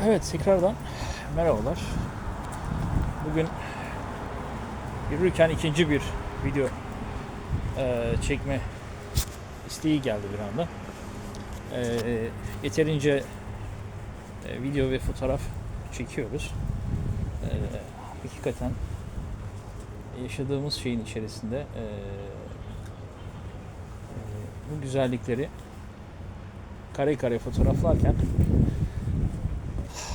Evet tekrardan merhabalar. Bugün yürürken ikinci bir video eee, çekme isteği geldi bir anda. Eee, yeterince e, video ve fotoğraf çekiyoruz. Eee, hakikaten yaşadığımız şeyin içerisinde eee, eee, bu güzellikleri kare kare fotoğraflarken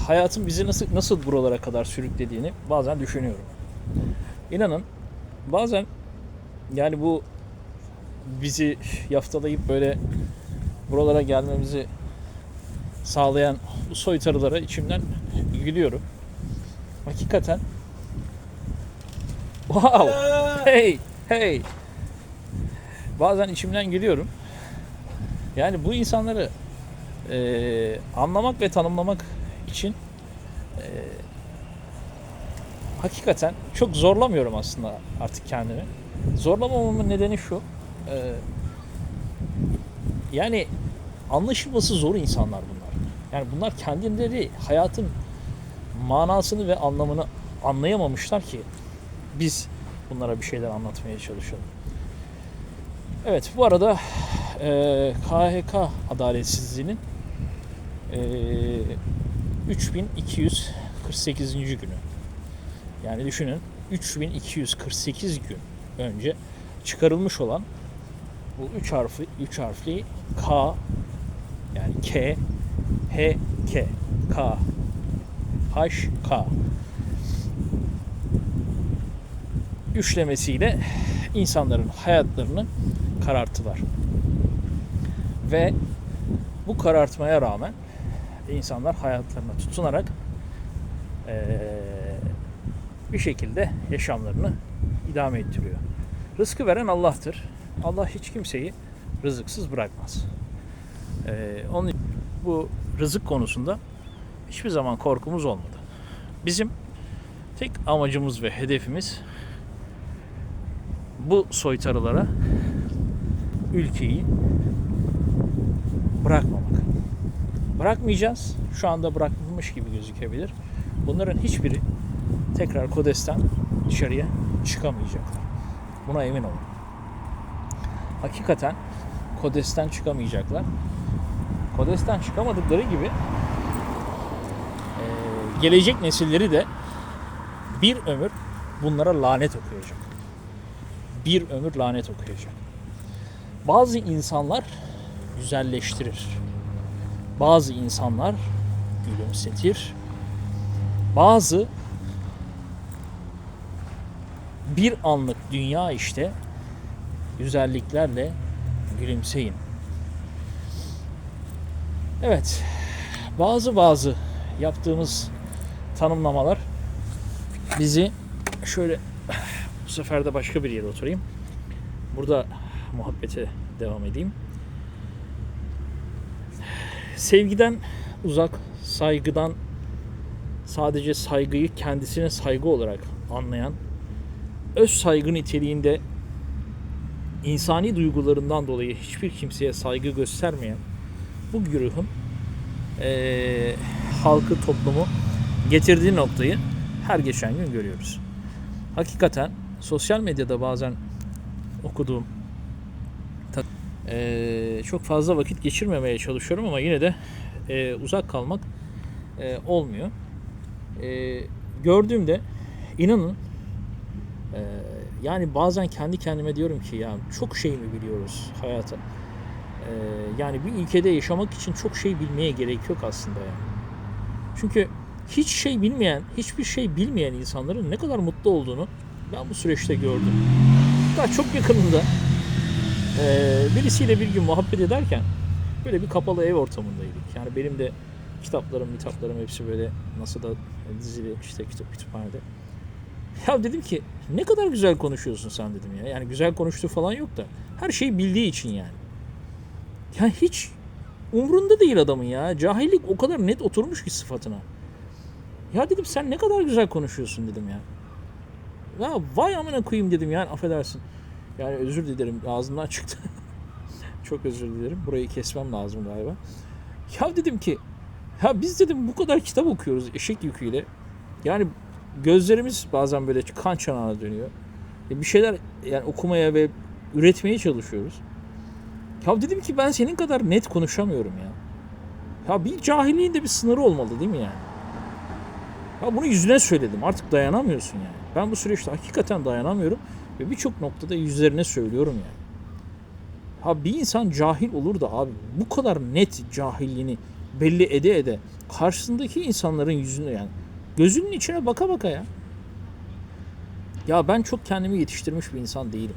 hayatın bizi nasıl nasıl buralara kadar sürüklediğini bazen düşünüyorum. İnanın bazen yani bu bizi yaftalayıp böyle buralara gelmemizi sağlayan bu soytarılara içimden gülüyorum. Hakikaten Wow! Hey! Hey! Bazen içimden gülüyorum. Yani bu insanları eee, anlamak ve tanımlamak için eee, hakikaten çok zorlamıyorum aslında artık kendimi. Zorlamamamın nedeni şu. eee, yani anlaşılması zor insanlar bunlar. Yani bunlar kendileri hayatın manasını ve anlamını anlayamamışlar ki biz bunlara bir şeyler anlatmaya çalışalım. Evet bu arada eee KHK adaletsizliğinin eee 3248. günü. Yani düşünün 3248 gün önce çıkarılmış olan bu üç harfli üç harfli K yani K H K K H K üçlemesiyle insanların hayatlarını kararttılar. Ve bu karartmaya rağmen insanlar hayatlarına tutunarak bir şekilde yaşamlarını idame ettiriyor. Rızkı veren Allah'tır. Allah hiç kimseyi rızıksız bırakmaz. Eee, onun bu rızık konusunda hiçbir zaman korkumuz olmadı. Bizim tek amacımız ve hedefimiz bu soytarılara ülkeyi bırakmamak. Bırakmayacağız. Şu anda bırakılmış gibi gözükebilir. Bunların hiçbiri tekrar Kodes'ten dışarıya çıkamayacaklar. Buna emin olun. Hakikaten Kodes'ten çıkamayacaklar. Kodes'ten çıkamadıkları gibi eee, gelecek nesilleri de bir ömür bunlara lanet okuyacak. Bir ömür lanet okuyacak. Bazı insanlar güzelleştirir. Bazı insanlar gülümsetir. Bazı bir anlık dünya işte güzelliklerle gülümseyin. Evet. Bazı bazı yaptığımız tanımlamalar bizi şöyle bu sefer de başka bir yere oturayım. Burada muhabbete devam edeyim. Sevgiden uzak, saygıdan sadece saygıyı kendisine saygı olarak anlayan, öz saygı niteliğinde insani duygularından dolayı hiçbir kimseye saygı göstermeyen bu güruhun eee, halkı, toplumu getirdiği noktayı her geçen gün görüyoruz. Hakikaten sosyal medyada bazen okuduğum eee, çok fazla vakit geçirmemeye çalışıyorum ama yine de eee, uzak kalmak eee, olmuyor. Eee, gördüğümde inanın eee, yani bazen kendi kendime diyorum ki ya çok şey mi biliyoruz hayata? Eee, yani bir ülkede yaşamak için çok şey bilmeye gerek yok aslında yani. Çünkü hiç şey bilmeyen, hiçbir şey bilmeyen insanların ne kadar mutlu olduğunu ben bu süreçte gördüm. Daha çok yakınında eee, birisiyle bir gün muhabbet ederken böyle bir kapalı ev ortamındaydık. Yani benim de kitaplarım, kitaplarım hepsi böyle masada dizili işte kitap kütüphanede. Ya dedim ki ne kadar güzel konuşuyorsun sen dedim ya. Yani güzel konuştuğu falan yok da her şeyi bildiği için yani. Ya hiç umrunda değil adamın ya. Cahillik o kadar net oturmuş ki sıfatına. Ya dedim sen ne kadar güzel konuşuyorsun dedim ya. Ya vay amına koyayım dedim yani affedersin. Yani özür dilerim ağzımdan çıktı. Çok özür dilerim. Burayı kesmem lazım galiba. Ya dedim ki Ya biz dedim bu kadar kitap okuyoruz eşek yüküyle. Yani gözlerimiz bazen böyle kan çanağına dönüyor. E bir şeyler yani okumaya ve üretmeye çalışıyoruz. Ya dedim ki ben senin kadar net konuşamıyorum ya. Ya bir cahilliğin de bir sınırı olmalı değil mi yani? Ya bunu yüzüne söyledim. Artık dayanamıyorsun yani. Ben bu süreçte hakikaten dayanamıyorum ve birçok noktada yüzlerine söylüyorum yani. Ha bir insan cahil olur da abi bu kadar net cahilliğini belli ede ede karşısındaki insanların yüzüne yani gözünün içine baka baka ya. Ya ben çok kendimi yetiştirmiş bir insan değilim.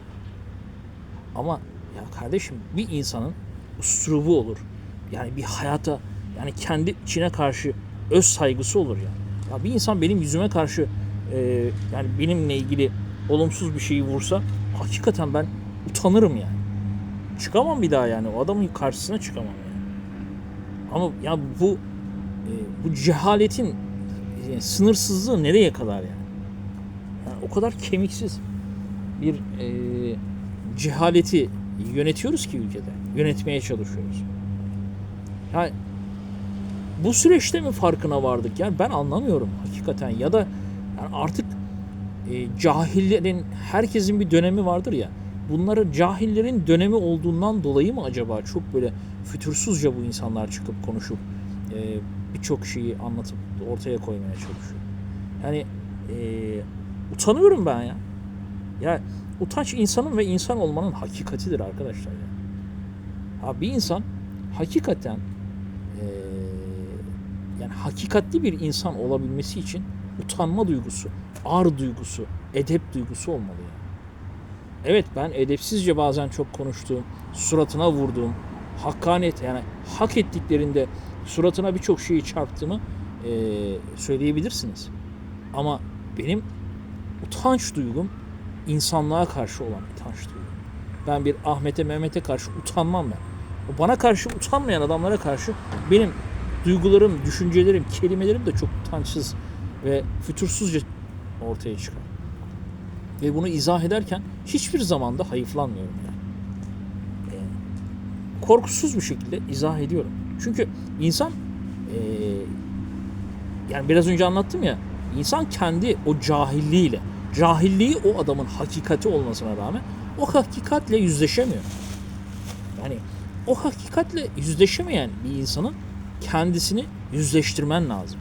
Ama ya kardeşim bir insanın üslubu olur. Yani bir hayata yani kendi içine karşı öz saygısı olur ya. Ya bir insan benim yüzüme karşı e, yani benimle ilgili olumsuz bir şeyi vursa hakikaten ben utanırım yani. Çıkamam bir daha yani. O adamın karşısına çıkamam yani. Ama ya bu e, bu cehaletin e, sınırsızlığı nereye kadar yani? yani o kadar kemiksiz bir e, cehaleti yönetiyoruz ki ülkede. Yönetmeye çalışıyoruz. Yani bu süreçte mi farkına vardık? Yani ben anlamıyorum hakikaten. Ya da yani artık e, cahillerin herkesin bir dönemi vardır ya. Bunları cahillerin dönemi olduğundan dolayı mı acaba çok böyle fütursuzca bu insanlar çıkıp konuşup e, birçok şeyi anlatıp ortaya koymaya çalışıyor. Yani e, utanıyorum ben ya. Ya utanç insanın ve insan olmanın hakikatidir arkadaşlar ya. Ha bir insan hakikaten e, yani hakikatli bir insan olabilmesi için utanma duygusu, ar duygusu, edep duygusu olmalı yani. Evet ben edepsizce bazen çok konuştuğum, suratına vurduğum, hakkanet yani hak ettiklerinde suratına birçok şeyi çarptığımı e, söyleyebilirsiniz. Ama benim utanç duygum insanlığa karşı olan utanç duygum. Ben bir Ahmet'e Mehmet'e karşı utanmam ben. Bana karşı utanmayan adamlara karşı benim duygularım, düşüncelerim, kelimelerim de çok utançsız ve fütursuzca ortaya çıkar. Ve bunu izah ederken hiçbir zamanda hayıflanmıyorum yani. Ee, korkusuz bir şekilde izah ediyorum. Çünkü insan ee, yani biraz önce anlattım ya insan kendi o cahilliğiyle cahilliği o adamın hakikati olmasına rağmen o hakikatle yüzleşemiyor. Yani o hakikatle yüzleşemeyen bir insanın kendisini yüzleştirmen lazım.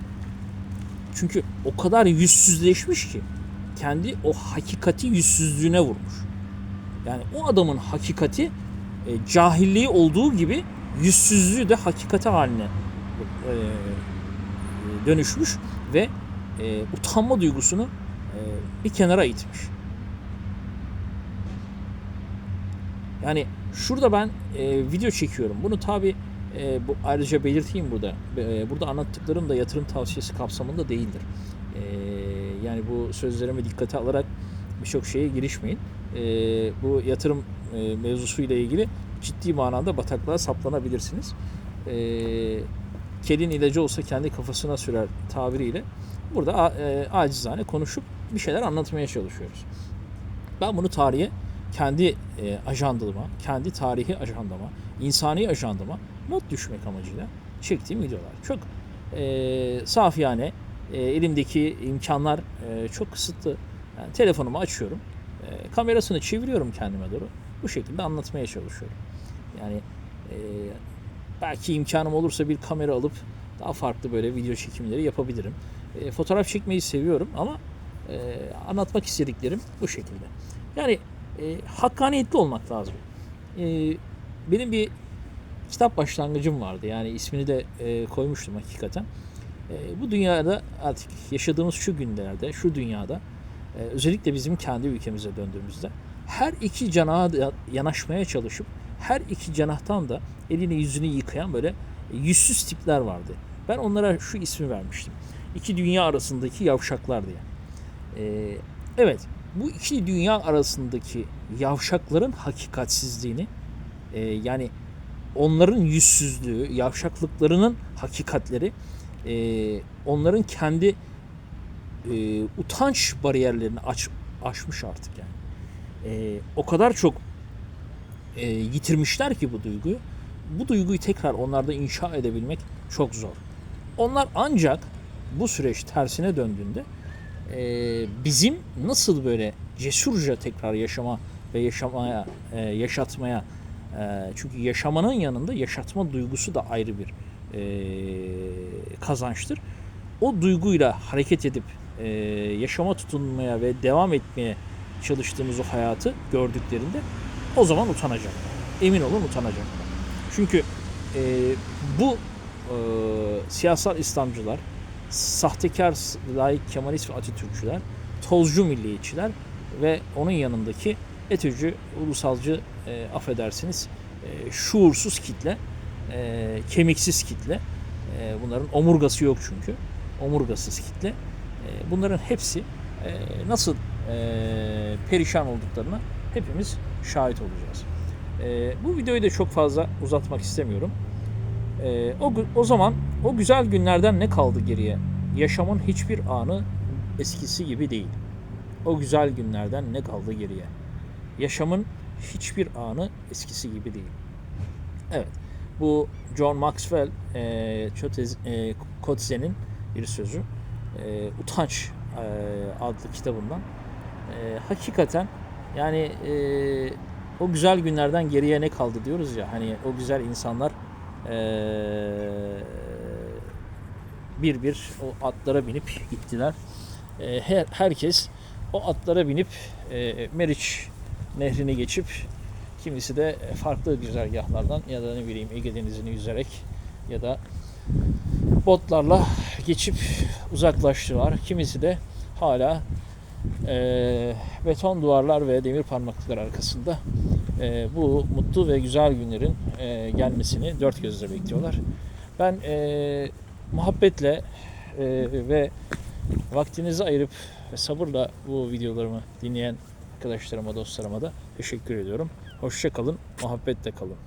Çünkü o kadar yüzsüzleşmiş ki kendi o hakikati yüzsüzlüğüne vurmuş. Yani o adamın hakikati e, cahilliği olduğu gibi yüzsüzlüğü de hakikati haline e, dönüşmüş ve e, utanma duygusunu e, bir kenara itmiş. Yani şurada ben e, video çekiyorum. Bunu tabi e, bu ayrıca belirteyim burada. E, burada anlattıklarım da yatırım tavsiyesi kapsamında değildir. E, yani bu sözlerimi dikkate alarak birçok şeye girişmeyin. E, bu yatırım e, mevzusuyla ilgili ciddi manada bataklığa saplanabilirsiniz. E, kedin ilacı olsa kendi kafasına sürer tabiriyle burada e, acizane konuşup bir şeyler anlatmaya çalışıyoruz. Ben bunu tarihe kendi e, ajandama, kendi tarihi ajandama, insani ajandama not düşmek amacıyla çektiğim videolar. Çok e, safiyane, e, elimdeki imkanlar e, çok kısıtlı. Yani telefonumu açıyorum, e, kamerasını çeviriyorum kendime doğru. Bu şekilde anlatmaya çalışıyorum. Yani e, belki imkanım olursa bir kamera alıp daha farklı böyle video çekimleri yapabilirim. E, fotoğraf çekmeyi seviyorum ama e, anlatmak istediklerim bu şekilde. Yani e, hakkaniyetli olmak lazım. E, benim bir kitap başlangıcım vardı. Yani ismini de e, koymuştum hakikaten. E, bu dünyada artık yaşadığımız şu günlerde, şu dünyada e, özellikle bizim kendi ülkemize döndüğümüzde her iki canaha yanaşmaya çalışıp her iki canahtan da elini yüzünü yıkayan böyle yüzsüz tipler vardı. Ben onlara şu ismi vermiştim. İki dünya arasındaki yavşaklar diye. Ee, evet, bu iki dünya arasındaki yavşakların hakikatsizliğini, e, yani onların yüzsüzlüğü, yavşaklıklarının hakikatleri, e, onların kendi e, utanç bariyerlerini aç, aşmış artık yani. E, o kadar çok e, yitirmişler ki bu duyguyu. Bu duyguyu tekrar onlarda inşa edebilmek çok zor. Onlar ancak bu süreç tersine döndüğünde e, bizim nasıl böyle cesurca tekrar yaşama ve yaşamaya, e, yaşatmaya e, çünkü yaşamanın yanında yaşatma duygusu da ayrı bir e, kazançtır. O duyguyla hareket edip e, yaşama tutunmaya ve devam etmeye çalıştığımız o hayatı gördüklerinde o zaman utanacaklar. Emin olun utanacaklar. Çünkü e, bu siyasal İslamcılar, sahtekar layık Kemalist ve Atatürkçüler, tozcu milliyetçiler ve onun yanındaki ETÖ'cü, ulusalcı, e, affedersiniz, e, şuursuz kitle, e, kemiksiz kitle, e, bunların omurgası yok çünkü, omurgasız kitle. E, bunların hepsi e, nasıl e, perişan olduklarına hepimiz şahit olacağız. E, bu videoyu da çok fazla uzatmak istemiyorum. E, o, o zaman o güzel günlerden ne kaldı geriye? Yaşamın hiçbir anı eskisi gibi değil. O güzel günlerden ne kaldı geriye? Yaşamın hiçbir anı eskisi gibi değil. Evet. Bu John Maxwell e, Çötez, e, bir sözü. E, Utanç e, adlı kitabından. E, hakikaten yani e, o güzel günlerden geriye ne kaldı diyoruz ya hani o güzel insanlar e, bir bir o atlara binip gittiler. E, her, herkes o atlara binip e, Meriç nehrini geçip kimisi de farklı güzergahlardan ya da ne bileyim Ege Denizi'ni yüzerek ya da botlarla geçip uzaklaştılar. Kimisi de hala e, beton duvarlar ve demir parmaklıklar arkasında e, bu mutlu ve güzel günlerin e, gelmesini dört gözle bekliyorlar. Ben e, muhabbetle e, ve vaktinizi ayırıp ve sabırla bu videolarımı dinleyen arkadaşlarıma, dostlarıma da teşekkür ediyorum. Hoşça kalın, muhabbetle kalın.